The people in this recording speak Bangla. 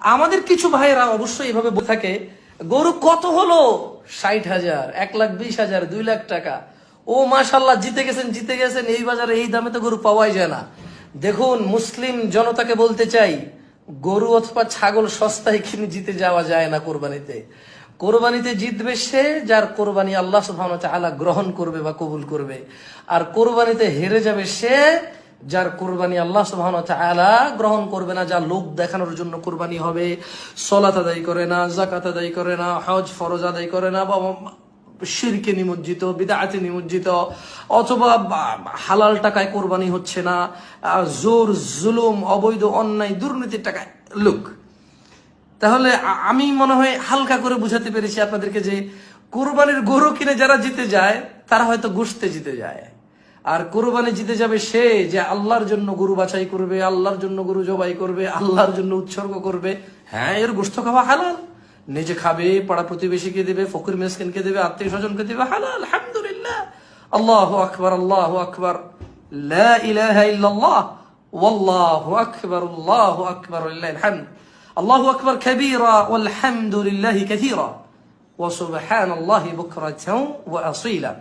আমাদের কিছু ভাইয়েরা অবশ্যই এভাবে থাকে, গরু কত হলো? ষাট হাজার, এক লাখ বিশ হাজার, দুই লাখ টাকা। ও মাশাল্লাহ জিতে গেছেন জিতে গেছেন, এই বাজারে এই দামে তো গরু পাওয়াই যায় না। দেখুন, মুসলিম জনতাকে বলতে চাই, গরু অথবা ছাগল সস্তায় কিনে জিতে যাওয়া যায় না কোরবানিতে। কোরবানিতে জিতবে সে যার কোরবানি আল্লাহ সুবহানাহু ওয়া তাআলা গ্রহণ করবে বা কবুল করবে। আর কোরবানিতে হেরে যাবে সে যার কোরবানি আল্লাহ ওয়া গ্রহণ করবে না, যা লোক দেখানোর জন্য কোরবানি হবে। সলাত আদায় করে না জাকাত আদায় করে না, হজ ফরজ আদায় করে না, বা শিরকে নিমজ্জিত বিদাতে নিমজ্জিত, অথবা হালাল টাকায় কোরবানি হচ্ছে না জোর, জুলুম, অবৈধ, অন্যায়, দুর্নীতির টাকায় লোক। তাহলে আমি মনে হয় হালকা করে বুঝাতে পেরেছি আপনাদেরকে যে কোরবানির গরু কিনে যারা জিতে যায়, তারা হয়তো গুছতে জিতে যায়। আর কোরবানি জিতে যাবে সে যে আল্লাহর জন্য গরু বাছাই করবে আল্লাহর জন্য গরু জবাই করবে আল্লাহর জন্য উৎসর্গ করবে হ্যাঁ এর গোস্ত খাওয়া হালাল নিজে খাবে পাড়া প্রতিবেশীকে দেবে ফকির মেসকিনকে দেবে আত্মীয় স্বজনকে দেবে হালাল আলহামদুলিল্লাহ আল্লাহ আকবর আল্লাহ আকবর লা ইলাহা ইল্লাল্লাহ والله أكبر الله أكبر لله الحمد الله أكبر كبيرا والحمد لله كثيرا وسبحان الله بكرة وأصيلا